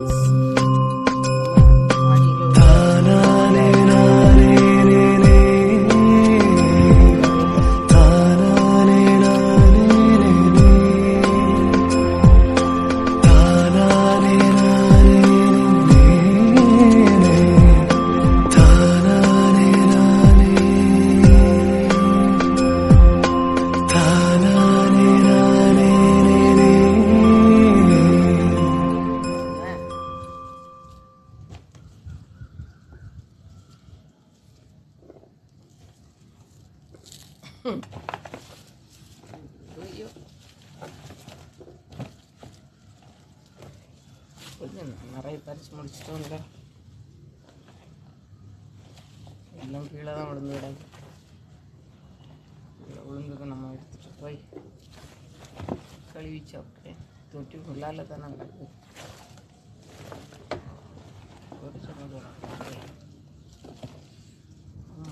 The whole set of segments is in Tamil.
you கொஞ்சம் நிறைய பறிச்சு முடிச்சிட்டோம்ல. எல்லாம் கீழே தான் விழுந்து கிடக்கு கீழே நம்ம எடுத்துகிட்டு போய் கழுவி சாப்பிட்டேன் தொட்டி உள்ளால தானே கிடக்கு ஒரு சொன்னது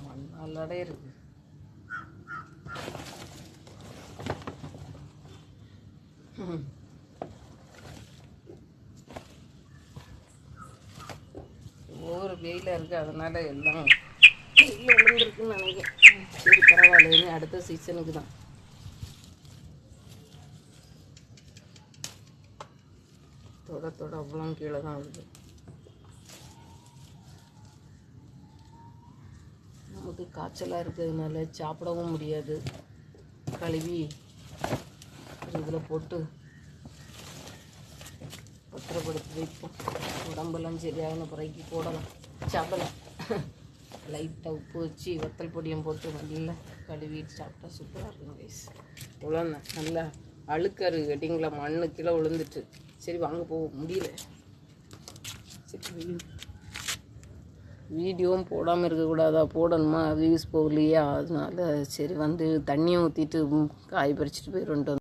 மண்ணாலடே இருக்குது ஒவ்வொரு வெயிலாக இருக்குது அதனால எல்லாம் வெயில் விழுந்துருக்குன்னு நினைக்கிறேன். சரி பரவாயில்ல அடுத்த சீசனுக்கு தான். தொட தொட அவ்வளோ கீழே தான் இருக்குது நமக்கு காய்ச்சலாக இருக்கிறதுனால சாப்பிடவும் முடியாது. கழுவி ஒரு இதில் போட்டு பத்திரப்படுத்தி வைப்போம். உடம்பெல்லாம் சரியான பிறகு போடலாம். சாப்பிடலாம். லைட்டாக உப்பு வச்சு வத்தல் பொடியும் போட்டு நல்லா கழுவிட்டு சாப்பிட்டா சூப்பராக இருக்கும் கைஸ் இவ்வளோ நல்லா அழுக்கரு கட்டிங்களா? மண்ணு கீழே விழுந்துட்டு. சரி வாங்க போக முடியல. சரி வீடியோவும் போடாமல் இருக்கக்கூடாதா? போடணுமா? வியூஸ் போகலையா? அதனால சரி வந்து தண்ணியும் ஊற்றிட்டு காய் பறிச்சிட்டு போய் ரெண்டு